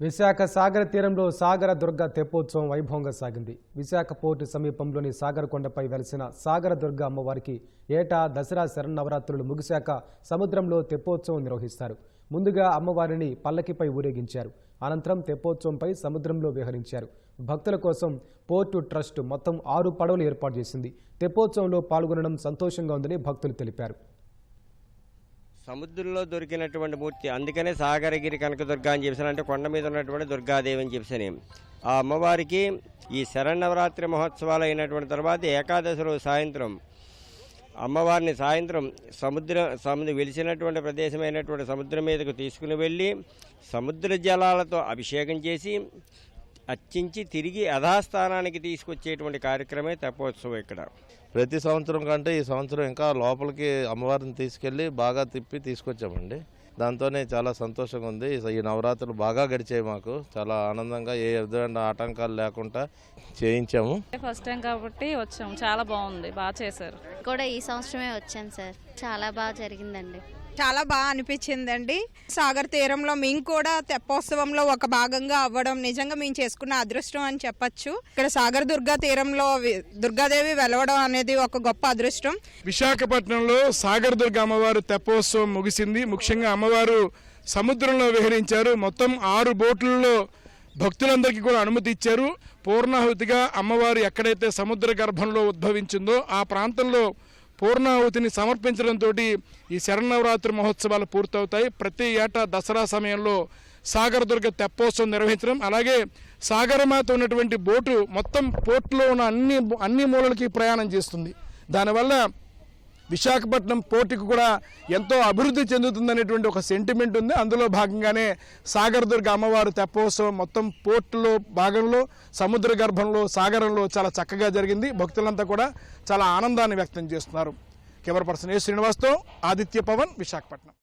విశాఖ సాగర తీరంలో సాగర దుర్గ తెప్పోత్సవం వైభవంగా సాగింది. విశాఖ పోర్టు సమీపంలోని సాగర కొండపై వెలిసిన సాగర దుర్గ అమ్మవారికి ఏటా దసరా శరన్నవరాత్రులు ముగిశాక సముద్రంలో తెప్పోత్సవం నిర్వహిస్తారు. ముందుగా అమ్మవారిని పల్లకిపై ఊరేగించారు. అనంతరం తెప్పోత్సవంపై సముద్రంలో విహరించారు. భక్తుల కోసం పోర్టు ట్రస్ట్ మొత్తం ఆరు పడవలు ఏర్పాటు చేసింది. తెప్పోత్సవంలో పాల్గొనడం సంతోషంగా ఉందని భక్తులు తెలిపారు. సముద్రంలో దొరికినటువంటి మూర్తి అందుకనే సాగరగిరి కనకదుర్గ అని చెప్పేసి అంటే కొండ మీద ఉన్నటువంటి దుర్గాదేవి అని చెప్పేసి ఆ అమ్మవారికి ఈ శరణవరాత్రి మహోత్సవాలు అయినటువంటి తర్వాత ఏకాదశి రోజు సాయంత్రం అమ్మవారిని సాయంత్రం సముద్ర సముద్ర వెలిసినటువంటి ప్రదేశమైనటువంటి సముద్రం మీదకు తీసుకుని వెళ్ళి సముద్ర జలాలతో అభిషేకం చేసి అర్చించి తిరిగి యథాస్థానానికి తీసుకొచ్చేటువంటి కార్యక్రమే తెప్పోత్సవం ఇక్కడ. ప్రతి సంవత్సరం కంటే ఈ సంవత్సరం ఇంకా లోపలికి అమ్మవారిని తీసుకెళ్ళి బాగా తిప్పి తీసుకొచ్చామండి. దాంతోనే చాలా సంతోషంగా ఉంది ఈ నవరాత్రులు బాగా గడిచాయి మాకు. చాలా ఆనందంగా ఏ విధమైన ఆటంకాలు లేకుండా చేయించాము. ఫస్ట్ టైం కాబట్టి వచ్చాము. చాలా బాగుంది. బాగా చేశారు. కూడా ఈ సంవత్సరమే వచ్చాను సార్. చాలా బాగా జరిగిందండి. చాలా బాగా అనిపించిందండి. సాగర్ తీరంలో మేము కూడా తెప్పోత్సవంలో ఒక భాగంగా అవ్వడం నిజంగా మేము చేసుకున్న అదృష్టం అని చెప్పొచ్చు. ఇక్కడ సాగర్ దుర్గా తీరంలో దుర్గాదేవి వెలవడం అనేది ఒక గొప్ప అదృష్టం. విశాఖపట్నంలో సాగర్ దుర్గ అమ్మవారు తెప్పోత్సవం ముగిసింది. ముఖ్యంగా అమ్మవారు సముద్రంలో విహరించారు. మొత్తం ఆరు బోట్లలో భక్తులందరికీ కూడా అనుమతి ఇచ్చారు. పూర్ణాహుతిగా అమ్మవారు ఎక్కడైతే సముద్ర గర్భంలో ఉద్భవించిందో ఆ ప్రాంతంలో పూర్ణాహుతిని సమర్పించడంతో ఈ శరణవరాత్రి మహోత్సవాలు పూర్తవుతాయి. ప్రతి ఏటా దసరా సమయంలో సాగర దుర్గ తెప్పోత్సవం నిర్వహించడం. అలాగే సాగరమాత ఉన్నటువంటి బోటు మొత్తం పోర్టులో ఉన్న అన్ని అన్ని మూలలకి ప్రయాణం చేస్తుంది. దానివల్ల విశాఖపట్నం పోర్టుకు కూడా ఎంతో అభివృద్ధి చెందుతుందనేటువంటి ఒక సెంటిమెంట్ ఉంది. అందులో భాగంగానే సాగర్ దుర్గ అమ్మవారు తెప్పోత్సవం మొత్తం పోర్టులో భాగంలో సముద్ర గర్భంలో సాగరంలో చాలా చక్కగా జరిగింది. భక్తులంతా కూడా చాలా ఆనందాన్ని వ్యక్తం చేస్తున్నారు. కెమెరా పర్సన్ ఏ శ్రీనివాస్తో ఆదిత్య పవన్ విశాఖపట్నం.